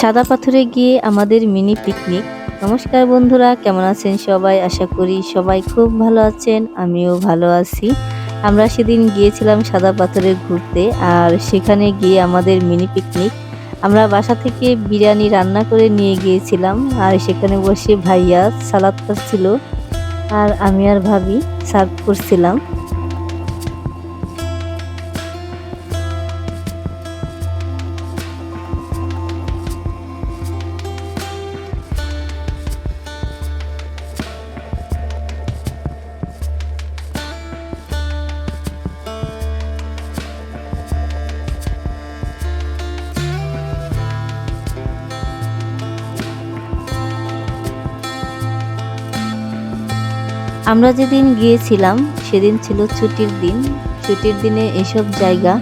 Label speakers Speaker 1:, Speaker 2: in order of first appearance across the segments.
Speaker 1: সাদা পাথরে গিয়ে আমাদের মিনি পিকনিক। নমস্কার বন্ধুরা, কেমন আছেন সবাই? আশা করি সবাই খুব ভালো আছেন, আমিও ভালো আছি। আমরা সেদিন গিয়েছিলাম সাদা পাথরে ঘুরতে আর সেখানে গিয়ে আমাদের মিনি পিকনিক। আমরা বাসা থেকে বিরিয়ানি রান্না করে নিয়ে গিয়েছিলাম আর সেখানে বসে ভাইয়া সালাদ খাচ্ছিল আর আমি আর ভাবি সার্ভ করছিলাম। আমরা যেদিন গিয়েছিলাম, সেদিন ছিল ছুটির দিন। ছুটির দিনে এসব জায়গা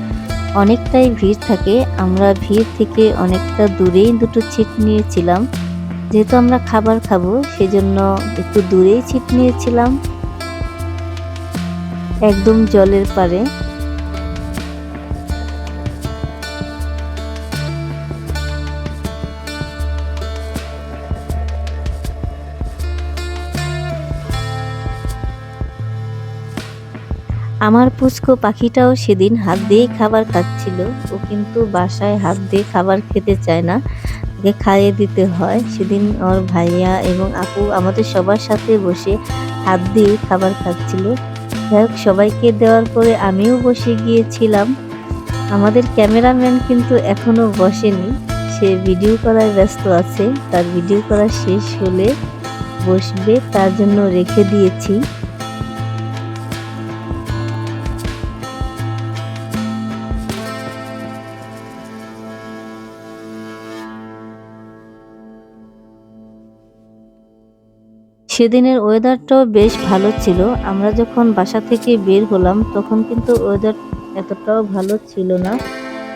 Speaker 1: অনেকটাই ভিড় থাকে। আমরা ভিড় থেকে অনেকটা দূরেই দুটো ছিট নিয়েছিলাম। যেহেতু আমরা খাবার খাব, সেজন্য একটু দূরেই ছিট নিয়েছিলাম। একদম জলের পারে আমার পুচকো পাখিটাও সেদিন হাত দিয়েই খাবার খাচ্ছিল। ও কিন্তু বাসায় হাত দিয়ে খাবার খেতে চায় না। ওকে খাইয়ে দিতে হয়। সেদিন ওর ভাইয়া এবং আপু আমাদের সবার সাথে বসে হাত দিয়ে খাবার খাচ্ছিল। যাই সবাইকে দেওয়ার পরে আমিও বসে গিয়েছিলাম। আমাদের ক্যামেরাম্যান কিন্তু এখনও বসেনি। সে ভিডিও করায় ব্যস্ত আছে। তার ভিডিও করা শেষ হলে বসবে, তার জন্য রেখে দিয়েছি। সেদিনের ওয়েদারটাও বেশ ভালো ছিল। আমরা যখন বাসা থেকে বের হলাম, তখন কিন্তু ওয়েদার এতটাও ভালো ছিল না।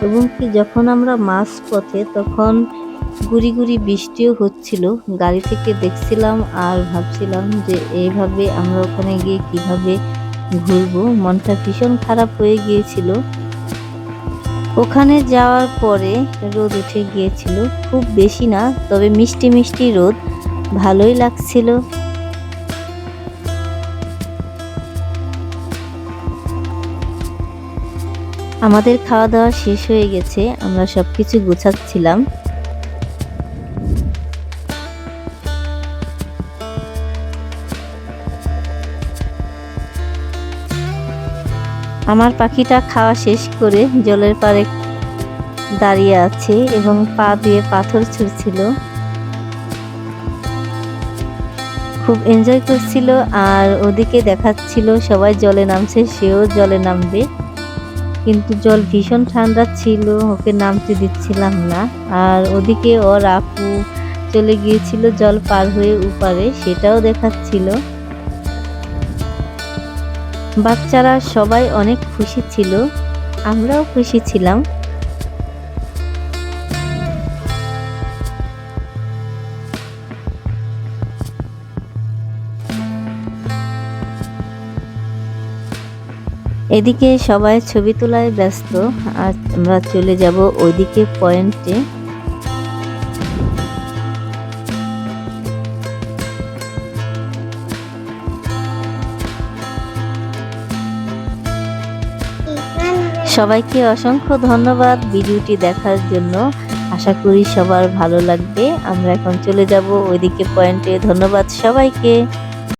Speaker 1: এবং কি যখন আমরা মাছ পথে, তখন গুড়ি গুড়ি বৃষ্টিও হচ্ছিল। গাড়ি থেকে দেখছিলাম আর ভাবছিলাম যে এইভাবে আমরা ওখানে গিয়ে কীভাবে ঘুরবো। মনটা ভীষণ খারাপ হয়ে গিয়েছিল। ওখানে যাওয়ার পরে রোদ উঠে গিয়েছিল। খুব বেশি না, তবে মিষ্টি মিষ্টি রোদ। ভালোই লাগছিল। আমাদের খাওয়া দাওয়া শেষ হয়ে গেছে, আমরা সব কিছু গুছাচ্ছিলাম। আমার পাখিটা খাওয়া শেষ করে জলের পাড়ে দাঁড়িয়ে আছে এবং পা দিয়ে পাথর ছুঁড়ছিল। খুব এনজয় করছিল আর ওদিকে দেখাচ্ছিল সবাই জলে নামছে, সেও জলে নামবে। কিন্তু জল ভীষণ ঠান্ডা ছিল, ওকে নামতে দিচ্ছিলাম না। আর ওদিকে ওর আপু চলে গিয়েছিল জল পার হয়ে উপারে, সেটাও দেখাচ্ছিল। বাচ্চারা সবাই অনেক খুশি ছিল, আমরাও খুশি ছিলাম। এদিকে সবাই ছবি তোলায় ব্যস্ত, আর আমরা চলে যাব ওইদিকে পয়েন্টে। সবাইকে অসংখ্য ধন্যবাদ ভিডিওটি দেখার জন্য। আশা করি সবার ভালো লাগবে। আমরা এখন চলে যাব ওইদিকে পয়েন্টে। ধন্যবাদ সবাইকে।